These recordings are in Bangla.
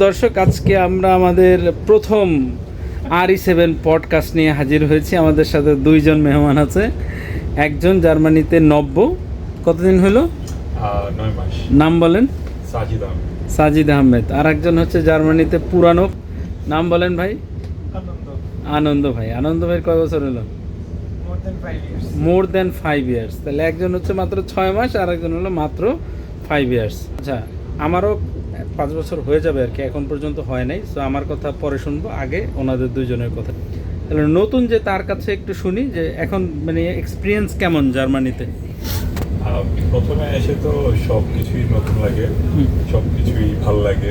দর্শক আজকে আমরা আমাদের প্রথম আর ই সেভেন পডকাস্ট নিয়ে হাজির হয়েছি। আমাদের সাথে দুইজন মেহমান আছে। একজন জার্মানিতে নব্য। কতদিন হলো? নয় মাস। নাম বলেন। সাজিদ আহমেদ। আর একজন হচ্ছে জার্মানিতে পুরানো। নাম বলেন ভাই। আনন্দ। আনন্দ ভাই। আনন্দ ভাই কয় বছর হলো? দেন মোর দেন ফাইভ ইয়ার্স তাহলে একজন হচ্ছে মাত্র ছয় মাস আর একজন হলো মাত্র ফাইভ ইয়ার্স আচ্ছা আমারও পাঁচ বছর হয়ে যাবে আর কি এখন পর্যন্ত হয় নাই। তো আমার কথা পরে শুনব আগে ওনাদের দুজনের কথা। তাহলে নতুন যে তার কাছে একটু শুনি যে এখন মানে এক্সপিরিয়েন্স কেমন জার্মানিতে? প্রথমে এসে তো সব কিছুই নতুন লাগে সব কিছুই ভালো লাগে।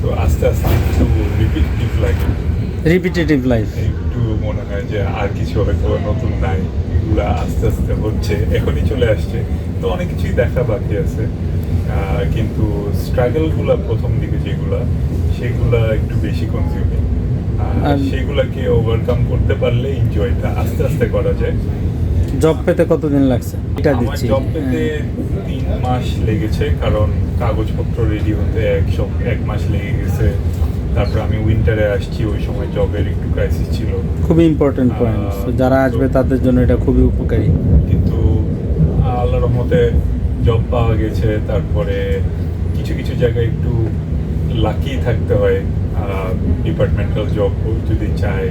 তো আস্তে আস্তে একটু রিপিটেটিভ লাগে। রিপিটেটিভ লাইফ একটু মনে হয় যে আর কিছু হয়তো নতুন নাই এগুলা আস্তে আস্তে হচ্ছে এখনই চলে আসছে। তো অনেক কিছুই দেখা বাকি আছে। কিন্তু স্ট্রাগলগুলা প্রথম দিকে যেগুলা সেগুলা একটু বেশি কনজিউমিং সেগুলাকে ওভারকাম করতে পারলে এনজয়টা আস্তে আস্তে করা যায়। জব পেতে কতদিন লাগছে? এটা দিচ্ছি। জব পেতে তিন মাস লেগেছে কারণ কাগজপত্র রেডি হতে এক এক মাস লেগে গেছে। তারপর আমি উইন্টারে আসছি ওই সময় জবের একটু ক্রাইসিস ছিল। খুবই ইম্পর্টেন্ট পয়েন্ট যারা আসবে তাদের জন্য এটা খুবই উপকারী। কিন্তু আল্লাহ রহমতে জব পাওয়া গেছে তারপরে কিছু কিছু জায়গায় একটু লাকি থাকতে হয় ডিপার্টমেন্টাল জব যদি চায়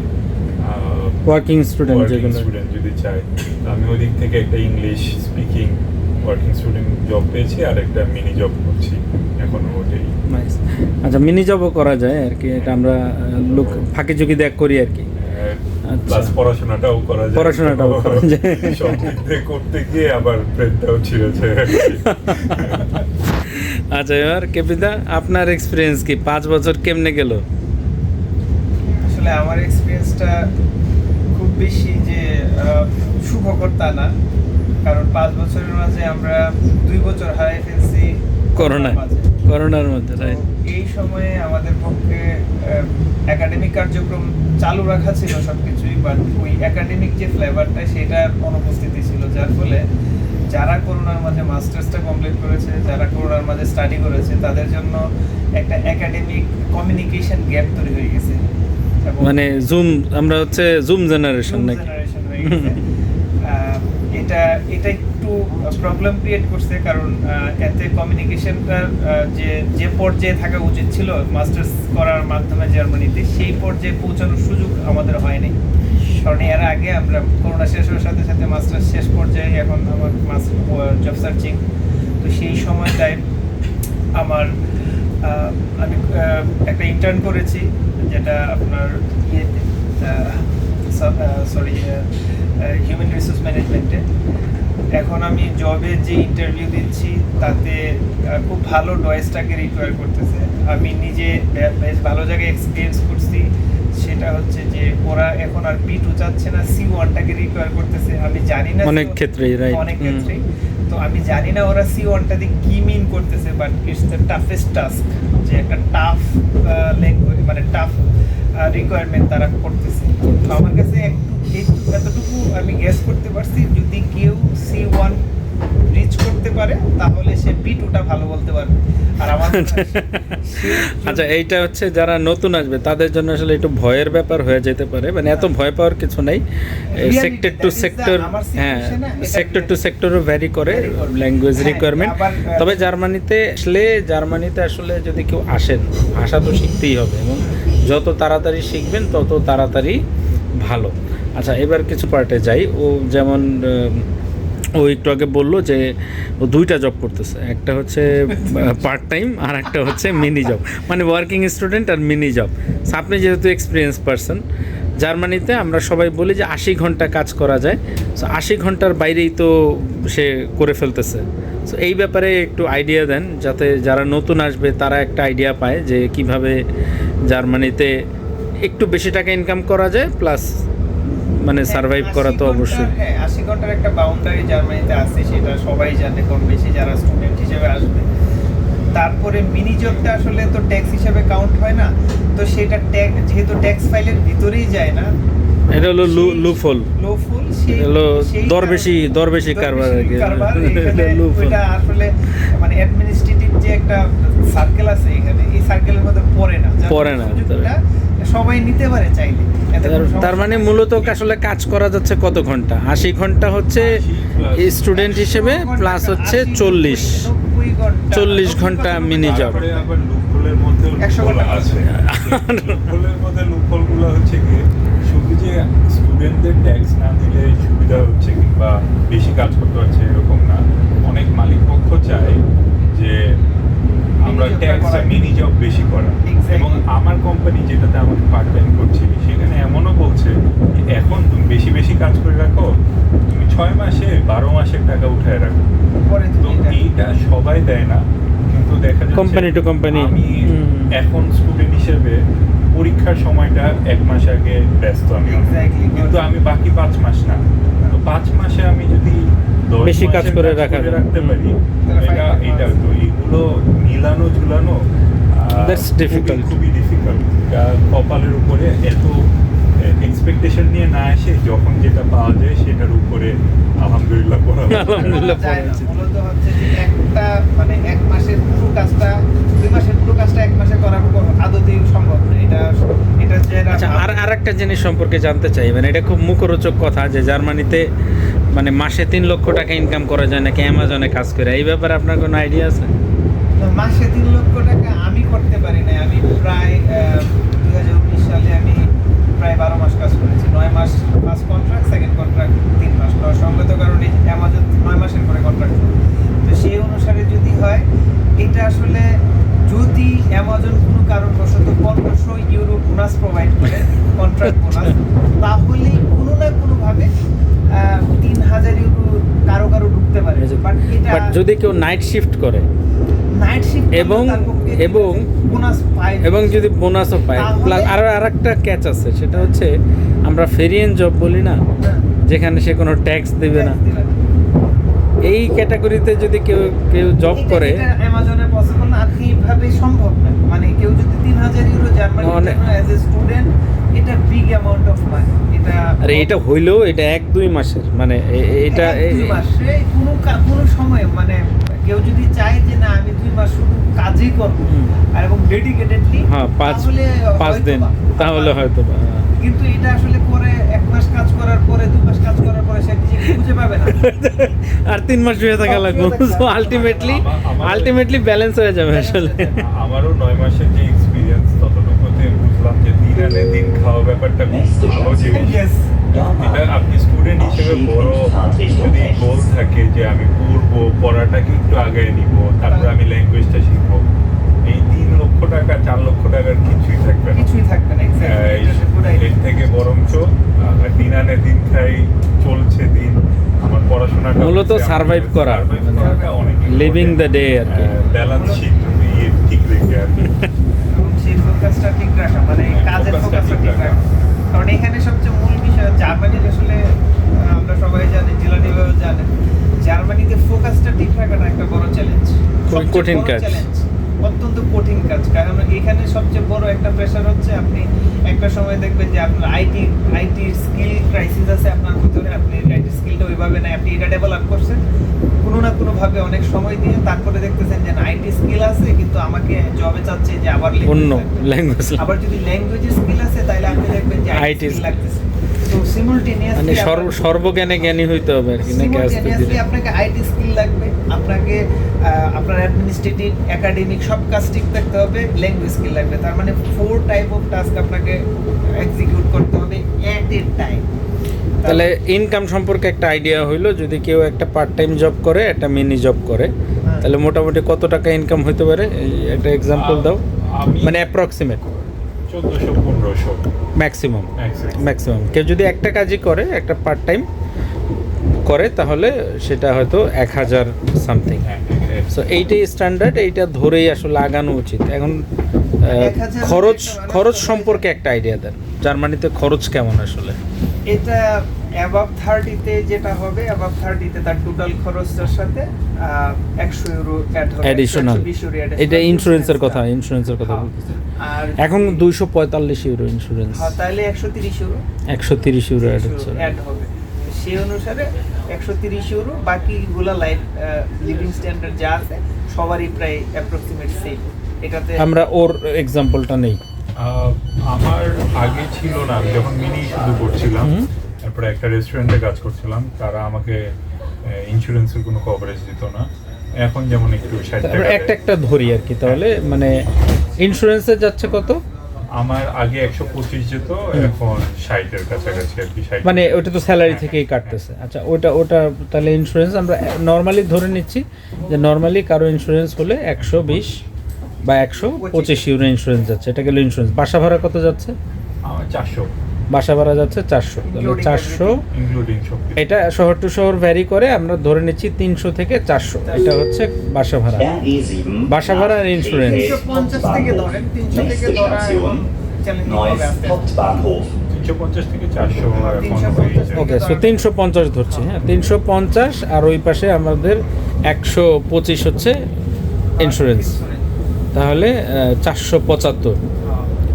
ওয়ার্কিং স্টুডেন্ট স্টুডেন্ট যদি চায়। আমি ওই দিক থেকে একটা English speaking working student job পেয়েছি আর একটা মিনি জব করছি এখনও ওটাই আচ্ছা মিনি জবও করা যায় আর কি এটা আমরা লোক ফাঁকি ঝুঁকি দেখ করি আর কি। আচ্ছা। প্লাস পড়াশোনাটাও করা যায়। পড়াশোনাটাও করা যায়। সব করতে গিয়ে আবার ব্রেনটাও ছিঁড়েছে। আচ্ছা এবার কেপিতা আপনার এক্সপিরিয়েন্স কি? পাঁচ বছর কেমনে গেল? আসলে আমার এক্সপিরিয়েন্সটা খুব বেশি যে আহ, সুখকর তা না। কারণ পাঁচ বছরের মাঝে আমরা দুই বছর হারাই ফেলছি করোনা। মাঝে। করোনার মধ্যে রাইট এই সময়ে আমাদের পক্ষে একাডেমিক কার্যক্রম চালু রাখা ছিল সবকিছুই বাট ওই একাডেমিক যে ফ্লেভারটা সেটা অনুপস্থিতি ছিল যার ফলে যারা করোনার মাঝে মাস্টার্সটা কমপ্লিট করেছে যারা করোনার মাঝে স্টাডি করেছে তাদের জন্য একটা একাডেমিক কমিউনিকেশন গ্যাপ তৈরি হয়ে গেছে। মানে জুম আমরা হচ্ছে জুম জেনারেশন নাকি? এটা এটা একটু প্রবলেম ক্রিয়েট করছে কারণ এতে কমিউনিকেশনটার যে যে পর্যায়ে থাকা উচিত ছিল মাস্টার্স করার মাধ্যমে জার্মানিতে, সেই পর্যায়ে পৌঁছানোর সুযোগ আমাদের হয়নি। কারণ এর আগে আমরা করোনা শেষ হওয়ার সাথে সাথে মাস্টার্স শেষ পর্যায়ে এখন আমার মাস্টার জব সার্চিং তো সেই সময়টায় আমার আমি একটা ইন্টার্ন করেছি, যেটা আপনার ইয়েতে সরি হিউম্যান রিসোর্স ম্যানেজমেন্টে এখন আমি জবে যে ইন্টারভিউ দিচ্ছি তাতে খুব ভালো ডয়েসটাকে রিকোয়ার করতেছে। আমি নিজে বেশ ভালো জায়গায় এক্সপিরিয়েন্স করছি। সেটা হচ্ছে যে ওরা এখন আর বি টু চাচ্ছে না সি ওয়ানটাকে রিকোয়ার করতেছে। আমি জানি না অনেক C1 ক্ষেত্রেই, right. অনেক হুম। ক্ষেত্রেই। তো আমি জানি না ওরা সি ওয়ানটা দিয়ে কি মিন করতেছে but it's the toughest task যে একটা টাফ ল্যাঙ্গুয়েজ মানে টাফ রিকোয়ারমেন্ট তারা করতেছে। তো আমার কাছে একটু একটু এতটুকু আমি গেস করতে পারছি। যদি কেউ সি ওয়ান রিচ করতে পারে তাহলে সে বি টুটা ভালো বলতে পারবে। আর আমার আচ্ছা এইটা হচ্ছে যারা নতুন আসবে তাদের জন্য আসলে একটু ভয়ের ব্যাপার হয়ে যেতে পারে। মানে এত ভয় পাওয়ার কিছু নাই। সেক্টর টু সেক্টর হ্যাঁ সেক্টর টু সেক্টরও ভ্যারি করে ল্যাঙ্গুয়েজ রিকোয়ারমেন্ট তবে জার্মানিতে আসলে জার্মানিতে আসলে যদি কেউ আসেন ভাষা তো শিখতেই হবে এবং যত তাড়াতাড়ি শিখবেন তত তাড়াতাড়ি ভালো। আচ্ছা এবার কিছু পার্টে যাই। ও যেমন ও একটু আগে বলল যে ও দুইটা জব করতেছে। একটা হচ্ছে পার্ট টাইম আর একটা হচ্ছে মিনি জব মানে ওয়ার্কিং স্টুডেন্ট আর মিনি জব আপনি যেহেতু এক্সপিরিয়েন্স পারসন জার্মানিতে আমরা সবাই বলি যে আশি ঘণ্টা কাজ করা যায়। সো আশি ঘণ্টার বাইরেই তো সে করে ফেলতেছে। সো এই ব্যাপারে একটু আইডিয়া দেন, যাতে যারা নতুন আসবে, তারা একটা আইডিয়া পায় যে কীভাবে জার্মানিতে একটু বেশি টাকা ইনকাম করা যায় প্লাস মানে সার্ভাইভ করা তো অবশ্যই। হ্যাঁ আশি ঘণ্টার একটা বাউন্ডারি জার্মানিতে আছে সেটা সবাই জানে কম বেশি যারা স্টুডেন্ট হিসেবে আসবে। তারপরে মিনি জবটা আসলে তো ট্যাক্স হিসেবে কাউন্ট হয় না তো সেটা ট্যাক্স যেহেতু ট্যাক্স ফাইলের ভিতরেই যায় না এটা হলো লুফল লুফল হলো দরবেশি দরবেশি কারবার আর কি। কারবার, এখানে লুফ। ওইটা আসলে মানে অ্যাডমিনিস্ট্রেটিভ যে একটা সার্কেল আছে এখানে এই সার্কেলের মধ্যে পড়ে না। পড়ে না, সবাই নিতে পারে চাইলে। তার- মানে মূলত আসলে কাজ করা যাচ্ছে কত ঘণ্টা? আশি ঘণ্টা হচ্ছে স্টুডেন্ট হিসেবে প্লাস হচ্ছে চল্লিশ। চল্লিশ ঘণ্টা, 40 90 ঘণ্টা মিনি লুপহোলের মধ্যে একশো ঘণ্টা। আছে। মধ্যে হচ্ছে কি শুধু যে স্টুডেন্টদের ট্যাক্স না দিলে সুবিধা হচ্ছে কিংবা বেশি কাজ করতে হচ্ছে এরকম না। অনেক মালিক পক্ষ চায় যে আমরা ট্যাক্স মিনি জব বেশি করা। এবং আমার কোম্পানি যেটাতে আমাকে পার্ট টাইম করছি সেখানে এমনও বলছে যে এখন তুমি বেশি বেশি কাজ করে রাখো তুমি ছয় মাসে বারো মাসের টাকা উঠায় রাখো। পরে তো এইটা সবাই দেয় না কিন্তু দেখা যাচ্ছে কোম্পানি to company। আমি এখন স্টুডেন্ট হিসেবে পরীক্ষার সময়টা এক মাস আগে ব্যস্ত আমি। কিন্তু আমি বাকি পাঁচ মাস না। তো পাঁচ মাসে আমি যদি বেশি কাজ করে রাখা রাখতে পারি এটা এটা তো এগুলো মিলানো ঝুলানো আহ, That's খুবই-. ডিফিকাল্ট কপালের উপরে এত এক্সপেকটেশন নিয়ে না এসে যখন যেটা পাওয়া যায় সেটার উপরে আলহামদুলিল্লাহ করা আলহামদুলিল্লাহ। মূলত হচ্ছে যে একটা মানে এক মাসের পুরো কাজটা দুই মাসের পুরো কাজটা এক মাসে করা আদতেই সম্ভব না। এটা এটা যে আচ্ছা আর আর একটা জিনিস সম্পর্কে জানতে চাই মানে এটা খুব মুখরোচক কথা যে জার্মানিতে মানে মাসে তিন লক্ষ টাকা ইনকাম করা যায় নাকি অ্যামাজনে কাজ করে এই ব্যাপারে আপনার কোনো আইডিয়া আছে? মাসে তিন লক্ষ টাকা আমি করতে পারি না আমি প্রায় দু হাজার উনিশ সালে আমি প্রায় বারো মাস কাজ করেছি নয় মাস ফার্স্ট কন্ট্রাক্ট সেকেন্ড কন্ট্রাক্ট তিন মাস তো সঙ্গত কারণে অ্যামাজন নয় মাসের করে কন্ট্রাক্ট তো সেই অনুসারে যদি হয় এটা আসলে যদি অ্যামাজন কোনো কারণবশত পনেরোশো ইউরো বোনাস প্রোভাইড করে কন্ট্রাক্ট বোনাস তাহলে কোনো না কোনোভাবে আহ, তিন হাজার ইউরো কারও কারও ঢুকতে পারে বাট এটা বাট যদি কেউ নাইট শিফট করে এবং- এবং- এবং যদি বোনাসও পায়। প্লাস আরও আর একটা ক্যাচ আছে সেটা হচ্ছে আমরা ফেরিয়েন জব বলি না হ্যাঁ, যেখানে সে কোনো ট্যাক্স দেবে না। এই ক্যাটাগরিতে যদি কেউ কেউ জব করে অ্যামাজনে পসিবল না আর এইভাবে সম্ভব না। মানে কেউ যদি তিন হাজার euro Germany as a student এটা বিগ অ্যামাউন্ট অফ মানি এটা আর এটা হইলেও এটা এক দুই মাসের মানে এটা এক দুই মাসে কোনো কোনো সময় মানে কেউ যদি চায় যে না আমি দুই মাস শুধু কাজই করব আর এবং ডেডিকেটেডলি হ্যাঁ পাঁচ পাঁচ দিন তাহলে হয়তো হ্যাঁ। কিন্তু এটা আসলে করে এক মাস কাজ করার পরে দুই মাস কাজ করার পরে সে নিজেকে খুঁজে পাবে না। আর তিন মাস শুয়ে থাকা লাগবে। আলটিমেটলি আলটিমেটলি ব্যালেন্স হয়ে যাবে আসলে। আমারও নয় মাসের যে বুঝলাম দিন খাওয়া ব্যাপারটা খুব ভালো জিনিস। এটা আপনি স্টুডেন্ট হিসেবে বড় যদি গোল থাকে যে আমি পড়ব পড়াটাকে একটু আগায় নিব তারপর আমি ল্যাঙ্গুয়েজটা শিখব এই তিন লক্ষ টাকা চার লক্ষ টাকার কিছুই থাকবে না। কিছুই থাকবে না এর থেকে বরঞ্চ দিন আনে দিন খাই চলছে দিন আমার পড়াশোনাটা মূলত survive করা, লিভিং দ্য ডে আর কি। ব্যালেন্স শিট ঠিক রেখে আর কি। ফোকাসটা ঠিক রাখা মানে কাজের ফোকাসটা ঠিক রাখা। কারণ এখানে সবচেয়ে মূল বিষয় জার্মানির আসলে আমরা সবাই জানি জিলানিভাবে জানেন জার্মানিতে ফোকাসটা ঠিক রাখাটা একটা বড় চ্যালেঞ্জ খুব কঠিন কাজ। অত্যন্ত কঠিন কাজ। কারণ এখানে সবচেয়ে বড় একটা প্রেশার হচ্ছে আপনি একটা সময় দেখবেন যে আপনার আইটি আইটি স্কিল ক্রাইসিস আছে আপনার ভিতরে আপনি আইটি স্কিলটা ওইভাবে নাই। আপনি এটা ডেভেলপ করছেন। কোনো না কোনো ভাবে অনেক সময় দিয়ে তারপরে দেখতেছেন যে আইটি স্কিল আছে কিন্তু আমাকে জবে চাচ্ছে যে আবার অন্য ল্যাঙ্গুয়েজ আবার যদি ল্যাঙ্গুয়েজের স্কিল আছে তাহলে আপনি দেখবেন যে আইটি স্কিল লাগতেছে। মানে সর্ব সর্বজ্ঞানে জ্ঞানী হইতে হবে আর কি নাকি আস্তে ধীরে আপনাকে আইটি স্কিল লাগবে আপনাকে আপনার অ্যাডমিনিস্ট্রেটিভ একাডেমিক সব কাজ ঠিক থাকতে হবে ল্যাঙ্গুয়েজ স্কিল লাগবে। তার মানে ফোর টাইপ অফ টাস্ক আপনাকে এক্সিকিউট করতে হবে এট এ টাইম তাহলে ইনকাম সম্পর্কে একটা আইডিয়া হইল যদি কেউ একটা পার্ট টাইম জব করে একটা মিনি জব করে হ্যাঁ। তাহলে মোটামুটি কত টাকা ইনকাম হইতে পারে? একটা এক্সাম্পল দাও। মানে অ্যাপ্রক্সিমেট চোদ্দশো পনেরোশো। ম্যাক্সিমাম ম্যাক্সিমাম কেউ যদি একটা কাজই করে একটা পার্ট টাইম করে তাহলে সেটা হয়তো এক হাজার সামথিং সো এইটাই স্ট্যান্ডার্ড এইটা ধরেই আসলে লাগানো উচিত। এখন খরচ খরচ সম্পর্কে একটা আইডিয়া দেন। জার্মানিতে খরচ কেমন আসলে? এটা অ্যাবাভ থার্টিতে যেটা হবে অ্যাবাভ থার্টিতে তার টোটাল খরচটার সাথে একশো ইউরো অ্যাডিশনাল 120 এটা ইন্স্যুরেন্সের কথা। ইন্স্যুরেন্সের কথা হ্যাঁ। বলতেছি। আর এখন দুইশো পঁয়তাল্লিশ ইউরো ইন্স্যুরেন্স হ্যাঁ, তাহলে একশো তিরিশ ইউরো একশো তিরিশ ইউরো অ্যাড হচ্ছে। অ্যাড হবে। সেই অনুসারে একশো তিরিশ ইউরো বাকিগুলা লাইফ লিভিং স্ট্যান্ডার্ড যা আছে সবারই প্রায় অ্যাপ্রক্সিমেট সেম এটাতে আমরা ওর এক্সাম্পলটা নেই। আমার আগে ছিল না আমি যখন মিনি শুরু করছিলাম হুম। তারপরে একটা রেস্টুরেন্টে কাজ করছিলাম। তারা আমাকে ইন্স্যুরেন্সের কোনো কভারেজ দিত না। এখন যেমন একটু একটা একটা ধরি আর কি তাহলে মানে ইন্স্যুরেন্সে যাচ্ছে কত? আমার আগে একশো পঁচিশ যেত এখন ষাটের কাছাকাছি আর কি ষাট মানে ওটা তো স্যালারি থেকেই কাটতেছে। আচ্ছা ওটা ওটা তাহলে ইন্স্যুরেন্স আমরা নর্মালি ধরে নিচ্ছি যে নর্মালি কারও ইন্স্যুরেন্স হলে একশো বিশ বা একশো পঁচিশ ইউরো ইন্স্যুরেন্স যাচ্ছে। এটা গেল ইন্স্যুরেন্স বাসা ভাড়া কত যাচ্ছে? আমার চারশো। বাসা ভাড়া যাচ্ছে চারশো। তাহলে চারশো ইনক্লুডিং সব কিছু। এটা শহর টু শহর ভ্যারি করে আমরা ধরে নিচ্ছি তিনশো থেকে চারশো। এটা হচ্ছে বাসা ভাড়া। বাসা ভাড়া আর ইন্স্যুরেন্স তিনশো পঞ্চাশ থেকে ধরেন তিনশো থেকে ধরা এখন চ্যালেঞ্জিং হবে আস্তে আস্তে। তিনশো পঞ্চাশ থেকে চারশো। এখন 350 হয়েছে। ওকে সো তিনশো পঞ্চাশ ধরছি হ্যাঁ তিনশো পঞ্চাশ আর ওই পাশে আমাদের একশো পঁচিশ হচ্ছে ইন্স্যুরেন্স তাহলে চারশো পঁচাত্তর।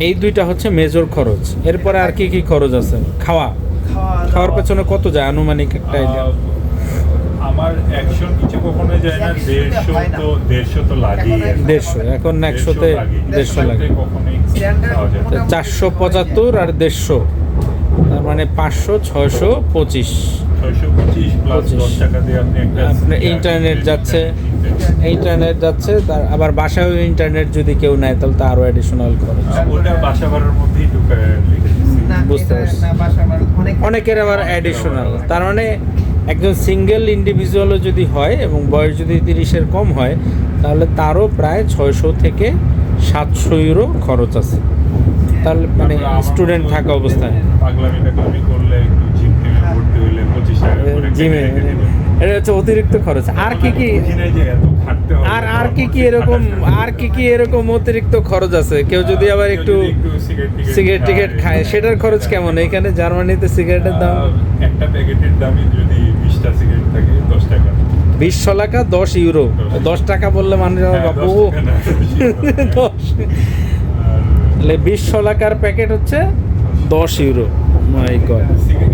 এই দুইটা হচ্ছে মেজর খরচ। এরপরে আর কি কি খরচ আছে? খাওয়া। খাওয়া খাওয়ার পেছনে কত যায়? আনুমানিক একটা? আমার একশোর নিচে কখনো যায় না দেড়শো তো দেড়শো তো এখন দেড়শো এখন একশোতে দেড়শো লাগে। চারশো পঁচাত্তর আর দেড়শো। তার মানে পাঁচশো ছয়শো পঁচিশ। ছয়শো পঁচিশ প্লাস দশ টাকা দিয়ে আপনি একটা আপনার ইন্টারনেট যাচ্ছে। ইন্টারনেট। যাচ্ছে তার আবার বাসায় ইন্টারনেট যদি কেউ নেয় তাহলে তো আরও অ্যাডিশনাল খরচ। আহ, ওটা বাসা ভাড়ার মধ্যেই বুঝতে পারছি। না, বাসা ভাড়া অনেক অনেকের আবার অ্যাডিশনাল তার মানে একজন সিঙ্গেল ইন্ডিভিজুয়ালও যদি হয় এবং বয়স যদি তিরিশের কম হয় তাহলে তারও প্রায় ছয়শো থেকে সাতশো ইউরো খরচ আছে। তাহলে মানে স্টুডেন্ট থাকা অবস্থায়। জিম এটা হচ্ছে অতিরিক্ত খরচ। আর কি কি। আর আর কি কি এরকম আর কি কি এরকম অতিরিক্ত খরচ আছে? কেউ যদি আবার একটু সিগারেট টিকেট খায় সেটার খরচ কেমন? এখানে জার্মানিতে সিগারেটের দাম? একটা প্যাকেটের দামই যদি বিশটা সিগারেট থাকে দশ টাকা। বিশ টাকা দশ ইউরো। দশ। টাকা বললে মানুষ আমার হ্যাঁ, বাবু দশ তাহলে বিশ টাকার প্যাকেট হচ্ছে দশ ইউরো। মাই গড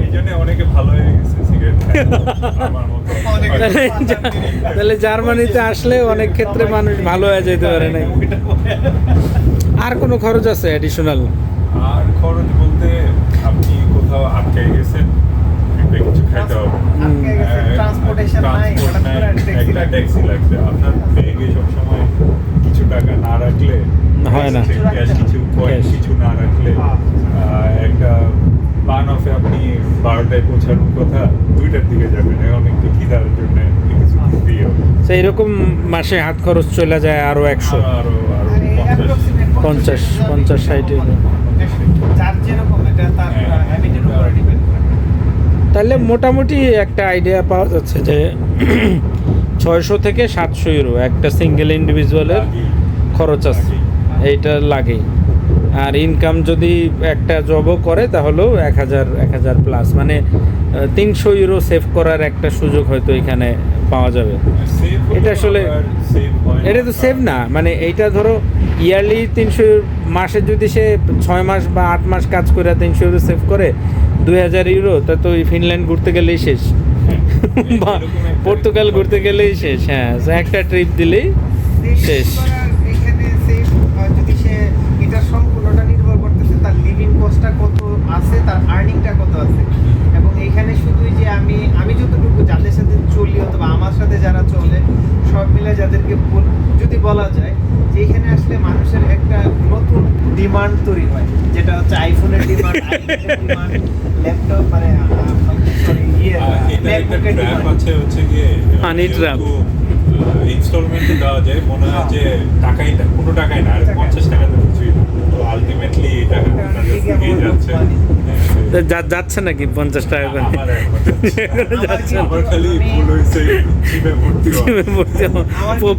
এই জন্য অনেকে ভালো হয়ে গেছে। তাহলে জার্মানিতে আসলে অনেক ক্ষেত্রে মানুষ ভালো হয়ে যেতে পারে না আর কোনো খরচ আছে অ্যাডিশনাল আর খরচ বলতে আপনি কোথাও আটকে গেছেন কিছু খাইতে হবে। taxi একটা ট্যাক্সি লাগবে। আপনার ব্যাগে সবসময় কিছু টাকা না রাখলে হয় না। কিছু কিছু না রাখলে হ্যাঁ। একটা অফে আপনি বারোটায় পৌঁছানোর কথা দুইটার দিকে যাবেন। এখন একটু খিদার জন্য কিছু দিয়ে হবে এরকম মাসে হাত খরচ চলে যায় আরও একশো। আরও আরও পঞ্চাশ। পঞ্চাশ, ষাট তার হ্যাঁ। তাহলে মোটামুটি একটা আইডিয়া পাওয়া যাচ্ছে যে ছয়শো থেকে সাতশো ইউরো একটা সিঙ্গেল ইন্ডিভিজুয়ালের খরচ আছে। এইটা লাগেই। আর ইনকাম যদি একটা জবও করে তাহলেও এক হাজার এক হাজার প্লাস মানে তিনশো ইউরো সেভ করার একটা সুযোগ হয়তো এখানে পাওয়া যাবে। এটা আসলে- হয় এটা তো সেভ না। মানে এইটা ধরো ইয়ারলি তিনশো মাসে যদি সে ছয় মাস বা আট মাস কাজ করে তিনশো ইউরো সেভ করে দুই হাজার ইউরো তা তো ওই ফিনল্যান্ড ঘুরতে গেলেই শেষ। বা পর্তুগাল ঘুরতে গেলেই শেষ হ্যাঁ। একটা ট্রিপ দিলেই শেষ এখানে সেভ যদি সে এটা সম্পূর্ণটা নির্ভর করতেছে তার লিভিং কস্টটা কত আছে তার আর্নিংটা কত আছে এবং এখানে শুধুই যে আমি আমি যতটুকু যাদের সাথে চলি অথবা আমার সাথে যারা চলে সব মিলে যাদেরকে বল- যদি বলা যায় যে এখানে আসলে মানুষের একটা নতুন ডিমান্ড তৈরি হয় যেটা হচ্ছে আইফোনের ডিমান্ড ডিমান্ড ল্যাপটপ মানে সরি ইয়ে ম্যাকবুকের ডিমান্ড হচ্ছে গিয়ে trap. ইনস্টলমেন্টে দেওয়া যায় মনে হয় যে টাকাই না কোনো টাকাই না আর পঞ্চাশ টাকা তো কিছুই না। তো আলটিমেটলি টাকা থেকেই যাচ্ছে। যাচ্ছে নাকি পঞ্চাশ টাকা করে? যাচ্ছে।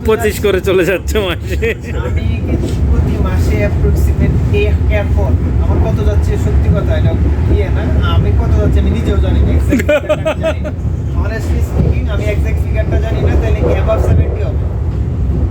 পঁচিশ করে চলে যাচ্ছে মাসে আমি কিন্তু প্রতি মাসে অ্যাপ্রক্সিমেট এখন আমার কত যাচ্ছে সত্যি কথা এটা ইয়ে না আমি কত যাচ্ছে আমি নিজেও জানি না অনেস্টলি স্পিকিং আমি এক্সাক্ট ফিগারটা জানি না তাহলে অ্যাবাভ সেভেন্টি হবে?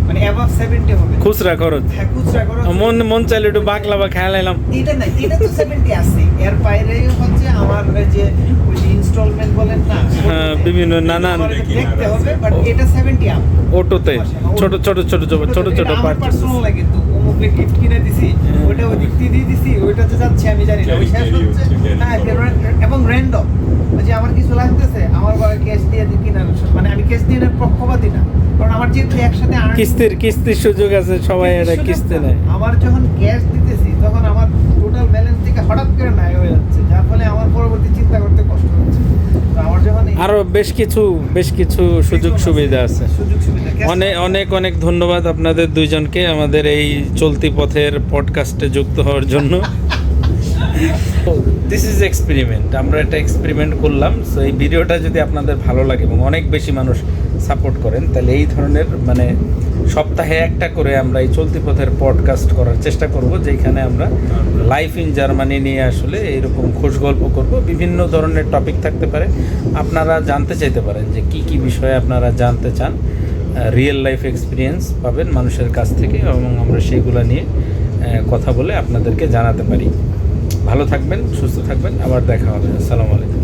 মানে অ্যাবাভ সেভেন্টি হবে। খুচরা খরচ। হ্যাঁ খুচরা মন মন চাইলে একটু বাকলাবা খেয়ালাইলাম এটা না এটা তো সেভেন্টি আছে। এর বাইরে হচ্ছে আমার যে ওই ইনস্টলমেন্ট বলেন না হ্যাঁ বিভিন্ন নানান আমার দেখতে হবে বাট এটা 70 আপ অটোতে ছোট ছোট ছোট ছোট ছোট ছোট পার্ট পার্সোনাল তো অমুকে গিফট কিনে দিছি হ্যাঁ। দিক দিয়ে দিছি ওইটাতে যাচ্ছে আমি জানি না। ওই শেষ হচ্ছে হ্যাঁ এবং র্যান্ডম যে আমার কিছু লাগতেছে আমার বাবা ক্যাশ দিয়ে দি- কিনার মানে আমি ক্যাশ দিয়ে পক্ষপাতী না। কারণ আমার যেহেতু একসাথে কিস্তির কিস্তির সুযোগ আছে সবাই এটা সুযোগ কিস্তি নেয়। আমার যখন ক্যাশ দিতেছি তখন আমার টোটাল ব্যালেন্স থেকে হঠাৎ করে নাই হয়ে যাচ্ছে যার ফলে আমার পরবর্তী চিন্তা করতে কষ্ট হচ্ছে। তো আমার যখন এই- আরও বেশ কিছু বেশ কিছু সুযোগ সুবিধা আছে। অনেক অনেক অনেক ধন্যবাদ আপনাদের দুইজনকে আমাদের এই চলতি পথের পডকাস্টে যুক্ত হওয়ার জন্য। দিস ইজ এক্সপেরিমেন্ট আমরা একটা এক্সপেরিমেন্ট করলাম। সো এই ভিডিওটা যদি আপনাদের ভালো লাগে এবং অনেক বেশি মানুষ সাপোর্ট করেন, তাহলে এই ধরনের মানে সপ্তাহে একটা করে আমরা এই চলতি পথের পডকাস্ট করার চেষ্টা করব, যেখানে আমরা লাইফ ইন জার্মানি নিয়ে আসলে এইরকম খোঁজ গল্প করব। বিভিন্ন ধরনের টপিক থাকতে পারে। আপনারা জানতে চাইতে পারেন যে কি কি বিষয়ে আপনারা জানতে চান রিয়েল লাইফ এক্সপিরিয়েন্স পাবেন মানুষের কাছ থেকে এবং আমরা সেইগুলো নিয়ে কথা বলে আপনাদেরকে জানাতে পারি। ভালো থাকবেন সুস্থ থাকবেন আবার দেখা হবে। আসসালামু আলাইকুম।